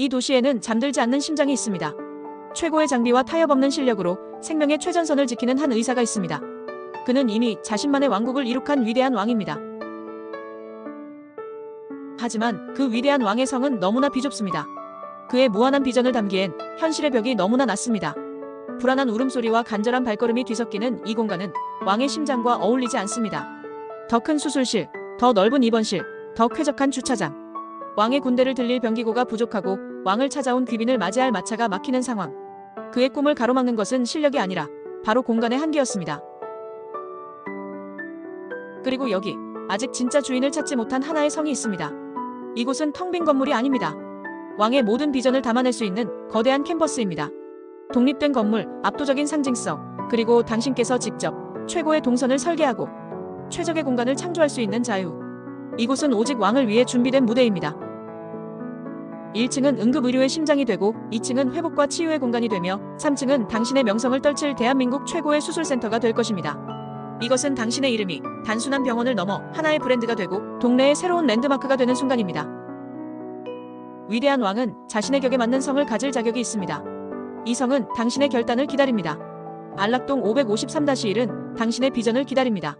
이 도시에는 잠들지 않는 심장이 있습니다. 최고의 장비와 타협 없는 실력으로 생명의 최전선을 지키는 한 의사가 있습니다. 그는 이미 자신만의 왕국을 이룩한 위대한 왕입니다. 하지만 그 위대한 왕의 성은 너무나 비좁습니다. 그의 무한한 비전을 담기엔 현실의 벽이 너무나 낮습니다. 불안한 울음소리와 간절한 발걸음이 뒤섞이는 이 공간은 왕의 심장과 어울리지 않습니다. 더 큰 수술실, 더 넓은 입원실, 더 쾌적한 주차장. 왕의 군대를 들릴 병기고가 부족하고 왕을 찾아온 귀빈을 맞이할 마차가 막히는 상황. 그의 꿈을 가로막는 것은 실력이 아니라 바로 공간의 한계였습니다. 그리고 여기 아직 진짜 주인을 찾지 못한 하나의 성이 있습니다. 이곳은 텅 빈 건물이 아닙니다. 왕의 모든 비전을 담아낼 수 있는 거대한 캔버스입니다. 독립된 건물, 압도적인 상징성, 그리고 당신께서 직접 최고의 동선을 설계하고 최적의 공간을 창조할 수 있는 자유. 이곳은 오직 왕을 위해 준비된 무대입니다. 1층은 응급의료의 심장이 되고 2층은 회복과 치유의 공간이 되며 3층은 당신의 명성을 떨칠 대한민국 최고의 수술센터가 될 것입니다. 이것은 당신의 이름이 단순한 병원을 넘어 하나의 브랜드가 되고 동네의 새로운 랜드마크가 되는 순간입니다. 위대한 왕은 자신의 격에 맞는 성을 가질 자격이 있습니다. 이 성은 당신의 결단을 기다립니다. 안락동 553-1은 당신의 비전을 기다립니다.